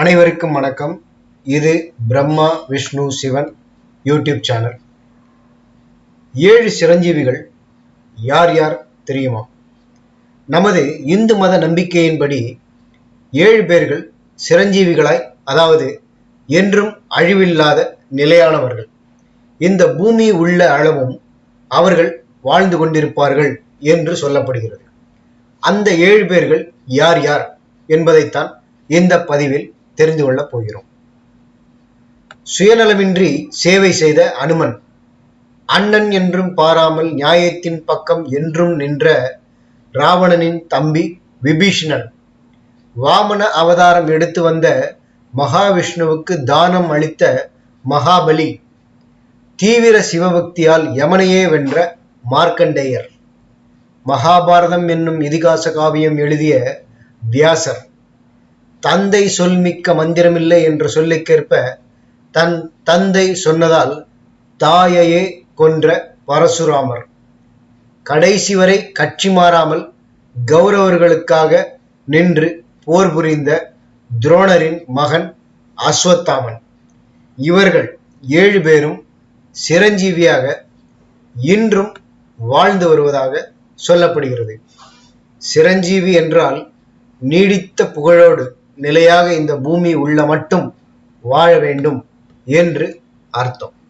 அனைவருக்கும் வணக்கம். இது பிரம்மா விஷ்ணு சிவன் யூடியூப் சேனல். ஏழு சிரஞ்சீவிகள் யார் யார் தெரியுமா? நமது இந்து மத நம்பிக்கையின்படி ஏழு பேர்கள் சிரஞ்சீவிகளாய் அதாவது என்றும் அழிவில்லாத நிலையானவர்கள். இந்த பூமி உள்ள அளவும் அவர்கள் வாழ்ந்து கொண்டிருப்பார்கள் என்று சொல்லப்படுகிறது. அந்த ஏழு பேர்கள் யார் யார் என்பதைத்தான் இந்த பதிவில் தெரிந்து கொள்ளப் போகிறோம். சுயநலமின்றி சேவை செய்த அனுமன் அண்ணன் என்றும் பாராமல் நியாயத்தின் பக்கம் என்றும் நின்ற ராவணனின் தம்பி விபீஷணன் வாமன அவதாரம் எடுத்து வந்த மகாவிஷ்ணுவுக்கு தானம் அளித்த மகாபலி தீவிர சிவபக்தியால் யமனையே வென்ற மார்க்கண்டேயர். மகாபாரதம் என்னும் இதிகாச காவியம் எழுதிய வியாசர். தந்தை சொல் மிக்க மந்திரமில்லை என்று சொல்லிக்கேற்ப தன் தந்தை சொன்னதால் தாயையே கொன்ற பரசுராமர். கடைசி வரை கட்சி மாறாமல் கௌரவர்களுக்காக நின்று போர் புரிந்த துரோணரின் மகன் அஸ்வத்தாமன். இவர்கள் ஏழு பேரும் சிரஞ்சீவியாக இன்றும் வாழ்ந்து வருவதாக சொல்லப்படுகிறது. சிரஞ்சீவி என்றால் நீடித்த புகழோடு நிலையாக இந்த பூமி உள்ள மட்டும் வாழ வேண்டும் என்று அர்த்தம்.